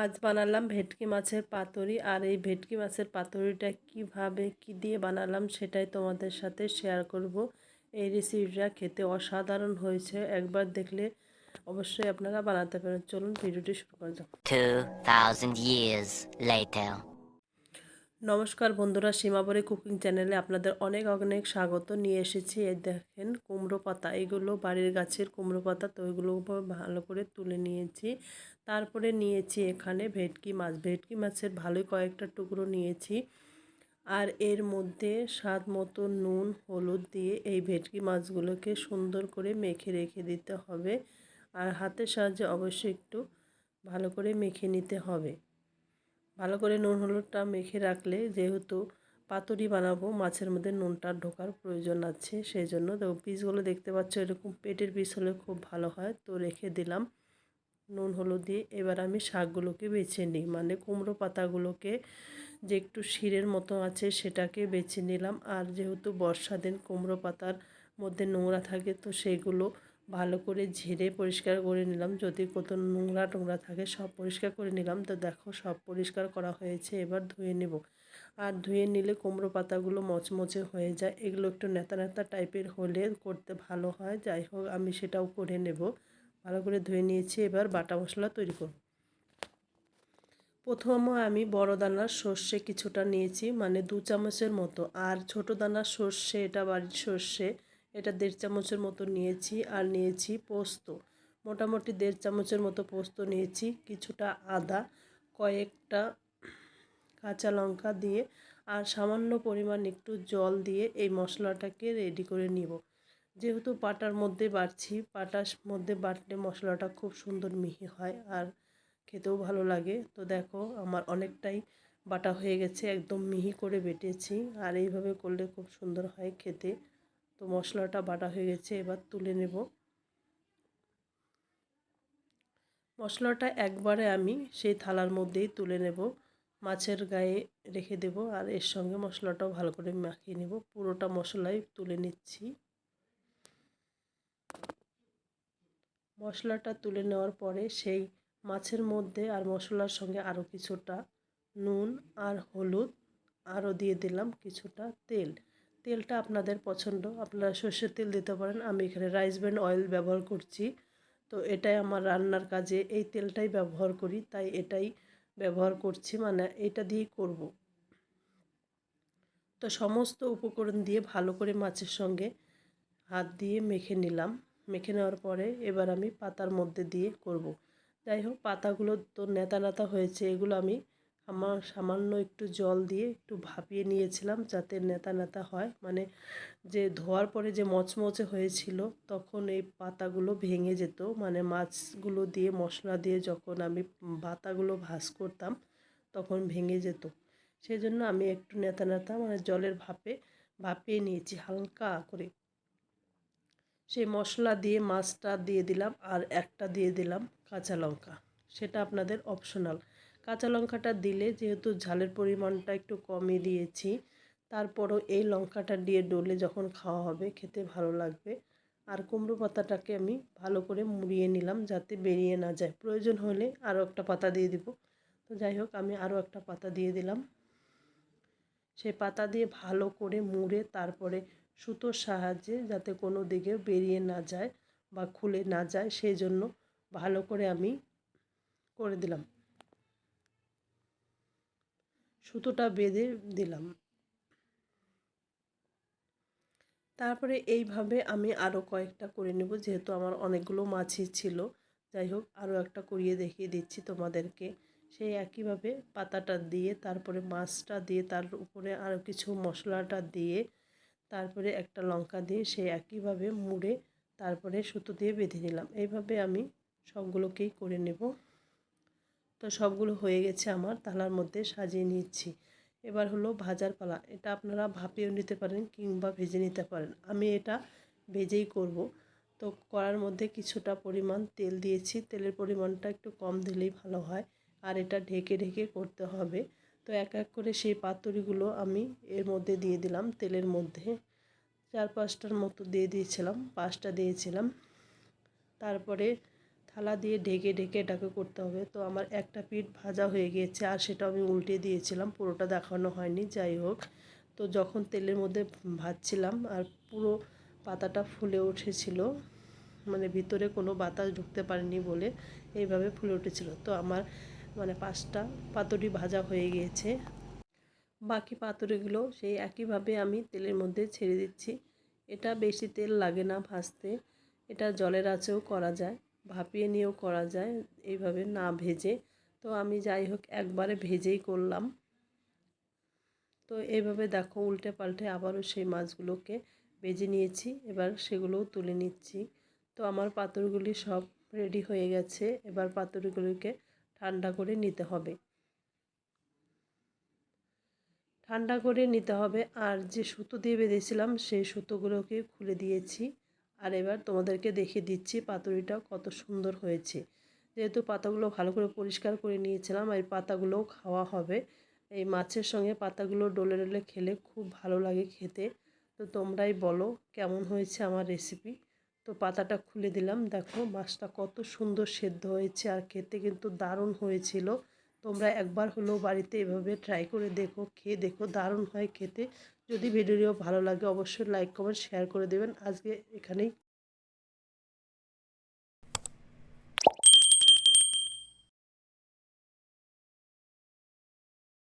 আজ বানালাম ভেটকি মাছের পাতুরি। আর এই ভেটকি মাছের পাতুরিটা কীভাবে কি দিয়ে বানালাম সেটাই তোমাদের সাথে শেয়ার করব। এই রেসিপিটা খেতে অসাধারণ হয়েছে। একবার দেখলে অবশ্যই আপনারা বানাতে পারেন। চলুন ভিডিওটি শুরু করা যাক। 2,000 years later. নমস্কার বন্ধুরা, সীমাবরে কুকিং চ্যানেলে আপনাদের অনেক অনেক স্বাগত। নিয়ে এসেছি এই দেখেন কুমড়ো পাতা। এগুলো বাড়ির গাছের কুমড়ো পাতা, তো এগুলো ভালো করে তুলে নিয়েছি। তারপরে নিয়েছি এখানে ভেটকি মাছ। ভেটকি মাছের ভালোই কয়েকটা টুকরো নিয়েছি। আর এর মধ্যে স্বাদ মতো নুন, হলুদ দিয়ে এই ভেটকি মাছগুলোকে সুন্দর করে মেখে রেখে দিতে হবে। আর হাতের সাহায্যে অবশ্যই একটু ভালো করে মেখে নিতে হবে। ভালো করে নুন হলুদটা মেখে রাখলে যেহেতু পাতুরি বানাবো, মাছের মধ্যে নুনটা ঢোকার প্রয়োজন আছে সেই জন্য তো পিসগুলো দেখতে পাচ্ছ এরকম পেটের পিস হলে খুব ভালো হয়। তো রেখে দিলাম নুন হলুদ দিয়ে। এবার আমি শাকগুলোকে বেছে নিই। মানে কুমড়ো পাতাগুলোকে যে একটু শিরের মতো আছে সেটাকে বেছে নিলাম। আর যেহেতু বর্ষা দিন কুমড়ো পাতার মধ্যে নোংরা থাকে, তো সেগুলো ভালো করে ঝেড়ে পরিষ্কার করে নিলাম। যদি কত নোংরা টোংরা থাকে, সব পরিষ্কার করে নিলাম। তো দেখো, সব পরিষ্কার করা হয়েছে। এবার ধুয়ে নেব। আর ধুয়ে নিলে কুমড়ো পাতাগুলো মচমচে হয়ে যায়। এগুলো একটু নেতা নেতা টাইপের হলে করতে ভালো হয়। যাই হোক, আমি সেটাও করে নেব। ভালো করে ধুয়ে নিয়েছি। এবার বাটা মশলা তৈরি করব। প্রথম আমি বড় দানার সর্ষে কিছুটা নিয়েছি মানে দু চামচের মতো। আর ছোট দানার সর্ষে, এটা বাড়ির সর্ষে। এটা দেড় চামচের মতো নিয়েছি আর নিয়েছি পোস্ত। মোটামুটি দেড় চামচের মতো পোস্ত নিয়েছি, কিছুটা আদা, কয়েকটা কাঁচা লঙ্কা দিয়ে আর সামান্য পরিমাণ একটু জল দিয়ে এই মশলাটাকে রেডি করে নিব। যেহেতু পাটার মধ্যে বাড়ছি, পাটার মধ্যে বাটলে মশলাটা খুব সুন্দর মিহি হয় আর খেতেও ভালো লাগে। তো দেখো, আমার অনেকটাই বাটা হয়ে গেছে, একদম মিহি করে বেটেছি আর এইভাবে করলে খুব সুন্দর হয় খেতে। তো মশলাটা বাটা হয়ে গেছে, এবার তুলে নেব। মশলাটা একবারে আমি সেই থালার মধ্যেই তুলে নেব, মাছের গায়ে রেখে দেব আর এর সঙ্গে মশলাটাও ভালো করে মাখিয়ে নেব, পুরোটা মশলাই তুলে নিচ্ছি। মশলাটা তুলে নেওয়ার পরে সেই মাছের মধ্যে আর মশলার সঙ্গে আরও কিছুটা নুন আর হলুদ আরও দিয়ে দিলাম কিছুটা তেল। তেলটা আপনাদের পছন্দ, আপনারা সর্ষের তেল দিতে পারেন। আমি এখানে রাইস ব্র্যান্ড অয়েল ব্যবহার করছি। তো এটাই আমার রান্নার কাজে, এই তেলটাই ব্যবহার করি, তাই এটাই ব্যবহার করছি মানে এটা দিয়েই করব। তো সমস্ত উপকরণ দিয়ে ভালো করে মাছের সঙ্গে হাত দিয়ে মেখে নিলাম। মেখে নেওয়ার পরে এবার আমি পাতার মধ্যে দিয়ে করব। যাই হোক, পাতাগুলো তো নেতা নেতা হয়েছে, এগুলো আমি আমার সামান্য একটু জল দিয়ে একটু ভাপিয়ে নিয়েছিলাম যাতে নেতা নেতা হয়। মানে যে ধোয়ার পরে যে মচমচে হয়েছিল, তখন এই পাতাগুলো ভেঙে যেত। মানে মাছগুলো দিয়ে, মশলা দিয়ে যখন আমি পাতাগুলো ভাজ করতাম, তখন ভেঙে যেত। সেই জন্য আমি একটু নেতা নেতা মানে জলের ভাপে ভাপিয়ে নিয়েছি হালকা করে। সেই মশলা দিয়ে মাছটা দিয়ে দিলাম আর একটা দিয়ে দিলাম কাঁচা লঙ্কা। সেটা আপনাদের অপশনাল কাঁচা লঙ্কাটা দিলে যেহেতু ঝালের পরিমাণটা একটু কমই দিয়েছি, তারপরও এই লঙ্কাটা দিয়ে ডলে যখন খাওয়া হবে খেতে ভালো লাগবে। আর কুমড়ো পাতাটাকে আমি ভালো করে মুড়িয়ে নিলাম যাতে বেরিয়ে না যায়। প্রয়োজন হলে আরও একটা পাতা দিয়ে দিব। তো যাই হোক, আমি আরও একটা পাতা দিয়ে দিলাম। সেই পাতা দিয়ে ভালো করে মুড়ে তারপরে সুতোর সাহায্যে যাতে কোনো দিকে বেরিয়ে না যায় বা খুলে না যায় সেই জন্য ভালো করে আমি করে দিলাম। সুতোটা বেঁধে দিলাম। তারপরে এইভাবে আমি আরও কয়েকটা করে নেব, যেহেতু আমার অনেকগুলো মাছই ছিল। যাই হোক আরও একটা করিয়ে দেখিয়ে দিচ্ছি তোমাদেরকে। সেই একইভাবে পাতাটা দিয়ে, তারপরে মাছটা দিয়ে, তার উপরে আরও কিছু মশলাটা দিয়ে, তারপরে একটা লঙ্কা দিয়ে সে একইভাবে মুড়ে তারপরে সুতো দিয়ে বেঁধে নিলাম। এইভাবে আমি সবগুলোকেই করে নেব। তো সবগুলো হয়ে গেছে আমার, থালার মধ্যে সাজিয়ে নিচ্ছি। এবার হলো ভাজার পালা। এটা আপনারা ভাপিয়েও নিতে পারেন কিংবা ভেজে নিতে পারেন। আমি এটা ভেজেই করব। তো কড়ার মধ্যে কিছুটা পরিমাণ তেল দিয়েছি। তেলের পরিমাণটা একটু কম দিলেই ভালো হয়। আর এটা ঢেকে ঢেকে করতে হবে। তো এক এক করে সেই পাতুরিগুলো আমি এর মধ্যে দিয়ে দিলাম তেলের মধ্যে। চার পাঁচটার মতো দিয়ে দিয়েছিলাম, পাঁচটা দিয়েছিলাম। তারপরে থালা দিয়ে ঢেকে ঢেকে এটাকে করতে হবে। তো আমার একটা পিঠ ভাজা হয়ে গিয়েছে আর সেটা আমি উল্টে দিয়েছিলাম, পুরোটা দেখানো হয়নি, যাই হোক। তো যখন তেলের মধ্যে ভাজছিলাম আর পুরো পাতাটা ফুলে উঠেছিল মানে ভিতরে কোনো বাতাস ঢুকতে পারেনি বলে এইভাবে ফুলে উঠেছিল। তো আমার মানে পাঁচটা পাতুরি ভাজা হয়ে গিয়েছে। বাকি পাতুরিগুলো সেই একইভাবে আমি তেলের মধ্যে ছেড়ে দিচ্ছি। এটা বেশি তেল লাগে না ভাজতে, এটা জলের আঁচেও করা যায়। ভাপিয়ে নিয়েও করা যায়, এইভাবে না ভেজে। তো আমি যাই হোক, একবারে ভেজেই করলাম। তো এইভাবে দেখো, উল্টে পাল্টে আবারও সেই মাছগুলোকে ভেজে নিয়েছি। এবার সেগুলোও তুলে নিচ্ছি। তো আমার পাথরগুলি সব রেডি হয়ে গেছে। এবার পাথরগুলিকে ঠান্ডা করে নিতে হবে। ঠান্ডা করে নিতে হবে। আর যে সুতো দিয়ে বেঁধেছিলাম, সেই সুতোগুলোকে খুলে দিয়েছি। আর এবার তোমাদেরকে দেখিয়ে দিচ্ছি পাতুরিটা কত সুন্দর হয়েছে। যেহেতু পাতাগুলো ভালো করে পরিষ্কার করে নিয়েছিলাম এই পাতাগুলোও খাওয়া হবে। এই মাছের সঙ্গে পাতাগুলো ডলে ডলে খেলে খুব ভালো লাগে খেতে। তো তোমরাই বলো কেমন হয়েছে আমার রেসিপি তো পাতাটা খুলে দিলাম। দেখো মাছটা কত সুন্দর সেদ্ধ হয়েছে, আর খেতে কিন্তু দারুণ হয়েছিল। তোমরা একবার হলেও বাড়িতে এভাবে ট্রাই করে দেখো, খেয়ে দেখো, দারুণ হয় খেতে। যদি ভিডিও ভালো লাগে, অবশ্যই লাইক কমেন্ট শেয়ার করে দেবেন। আজকে এখানেই